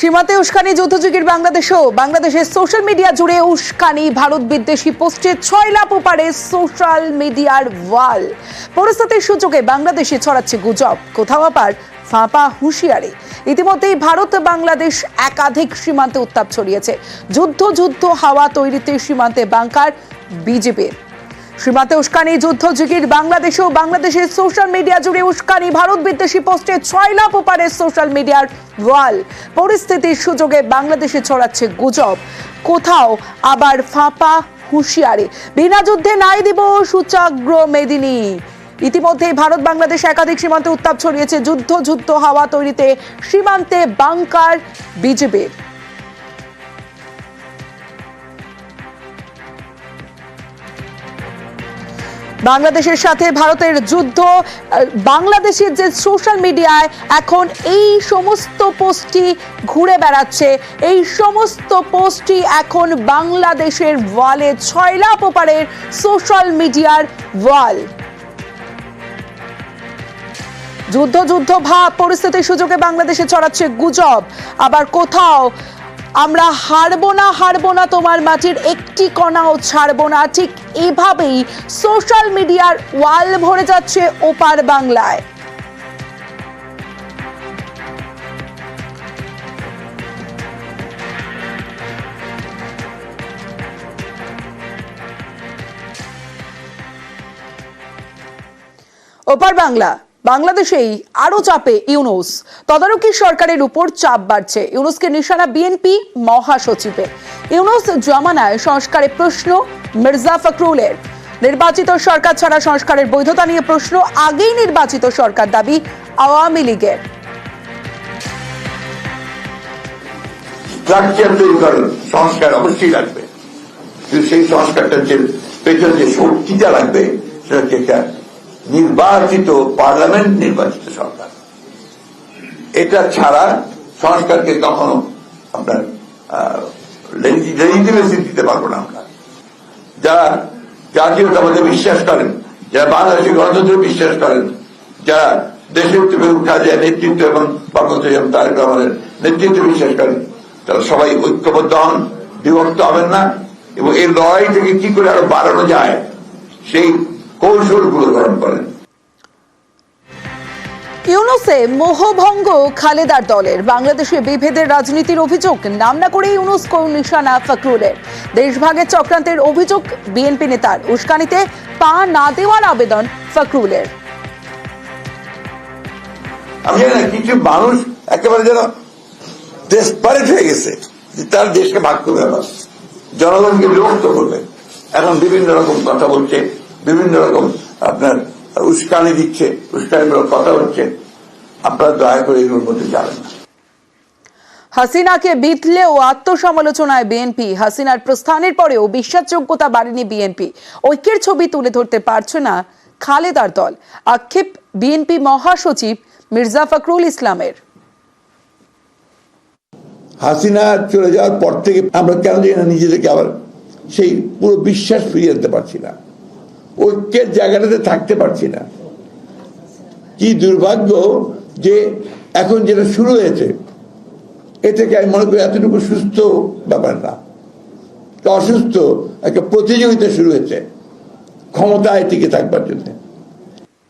সীমাতে উস্কানি, যুদ্ধযুগের বাংলাদেশও বাংলাদেশের সোশ্যাল মিডিয়া জুড়ে উস্কানি, ভারত বিদ্বেষী পোস্টে ছয় লাভ ওপারে সোশ্যাল মিডিয়ার ওয়াল। পরিস্থিতির সুযোগে বাংলাদেশে ছড়াচ্ছে গুজব। কোথাও আবার ফাঁপা হুঁশিয়ারি। ইতিমধ্যেই ভারত, বাংলাদেশ একাধিক সীমান্তে উত্তাপ ছড়িয়েছে। যুদ্ধ যুদ্ধ হাওয়া তৈরিতে সীমান্তে বাংকার বিজেপির। সীমান্তে উস্কানি যুদ্ধযুগের বাংলাদেশেও বাংলাদেশের সোশ্যাল মিডিয়া জুড়ে উস্কানি, ভারত বিদ্বেষী পোস্টে ছয় লাভ ওপারে সোশ্যাল মিডিয়ার ওয়াল পরিস্থিতির সুযোগে বাংলাদেশে ছড়াচ্ছে গুজব। কোথাও আবার ফাঁপা হুঁশিয়ারি। বিনা যুদ্ধে নাই দিব সূচাগ্র মেদিনী। ইতিমধ্যেই ভারত বাংলাদেশ একাধিক সীমান্তে উত্তাপ ছড়িয়েছে। যুদ্ধ যুদ্ধ হাওয়া তৈরিতে সীমান্তে বাংকার বিজেপির। বাংলাদেশের সাথে ভারতের যুদ্ধ বাংলাদেশের যে সোশ্যাল মিডিয়ায় এখন এই সমস্ত পোস্টটি ঘুরে বেড়াচ্ছে। এই সমস্ত পোস্টটি এখন বাংলাদেশের ওয়ালে, ছয়লা ওপারের সোশ্যাল মিডিয়ার ওয়াল। যুদ্ধ যুদ্ধ ভাব পরিস্থিতির সুযোগে বাংলাদেশে ছড়াচ্ছে গুজব। আবার কোথাও আমরা হারবো না হারবো না তোমার মাটির একটি কণাও ছাড়বো না। ঠিক এভাবেই সোশ্যাল মিডিয়ার ওয়াল ভরে যাচ্ছে ওপার বাংলায়। ওপার বাংলা। বাংলাদেশেই আরও চাপে ইউনুস। তদারকি সরকারের উপর চাপ বাড়ছে। ইউনুসকে নিশানা বিএনপি মহাসচিবের ইউনুস জমানায় সংস্কারে প্রশ্ন মির্জা ফখরুলের। নির্বাচিত সরকার ছাড়া সংস্কারের বৈধতা নিয়ে প্রশ্ন আগেই নির্বাচিত সরকার দাবি আওয়ামী লীগের। সংস্কার অবশ্যই লাগবে। সেই সংস্কারটার যে পেছনে যে শক্তিটা লাগবে, সেটা হচ্ছে একটা নির্বাচিত পার্লামেন্ট নির্বাচিত সরকার। এটা ছাড়া সংস্কারকে কখনো আপনার লেজিটিমেসি দিতে পারব না আমরা। যারা জাতীয়তাবাদে বিশ্বাস করেন, যারা বাংলাদেশের গণতন্ত্রে বিশ্বাস করেন, যারা দেশের থেকে উঠা যায় নেতৃত্ব এবং বঙ্গবন্ধু তারেক রহমানের নেতৃত্বে বিশ্বাস করেন, তারা সবাই ঐক্যবদ্ধ হন, বিভক্ত হবেন না এবং এই লড়াই থেকে কি করে আরও বাড়ানো যায়, সেই কৌশলগুলো গ্রহণ করেন। ইউনুসে মোহভঙ্গ খালেদার দলের বাংলাদেশে বিভেদের রাজনীতির অভিযোগ নাম না করে ইউনুস কোন নিশানা ফখরুলের। দেশভাগের চক্রান্তের অভিযোগ বিএনপি নেতার উস্কানিতে পা না দেওয়ার আবেদন ফখরুলের। আমি জানি কিছু মানুষ একেবারে যেন ডেসপারেট হয়ে গেছে তার দেশকে ভাগ করবে আবার জনগণকে বিভক্ত করবে। এখন বিভিন্ন রকম কথা বলছে। বিভিন্ন রকম আপনার উস্কানি দিচ্ছে উস্কানিমূলক কথা হচ্ছে আপনারা দয়া করে এগুলোর মধ্যে যাবেন না। হাসিনাকে বিতলেও আত্মসমালোচনায় বিএনপি। হাসিনার প্রস্থানের পরেও বিশ্বাসযোগ্যতা বাড়েনি বিএনপি। ঐক্যের ছবি তুলে ধরতে পারছে না খালেদার দল। আক্ষেপ বিএনপি মহাসচিব মির্জা ফখরুল ইসলামের। হাসিনা চলে যাওয়ার পর থেকে আমরা কেন জানি না নিজেদেরকে আবার সেই পুরো বিশ্বাস ফিরিয়ে আনতে পারছি না। ঐক্যের জায়গাটাতে থাকতে পারছি না। কি দুর্ভাগ্য যে এখন যেটা শুরু হয়েছে, এ থেকে আমি মনে করি এতটুকু সুস্থ ব্যাপার না। অসুস্থ, একটা প্রতিযোগিতা শুরু হয়েছে, ক্ষমতায় টিকে থাকবার জন্য।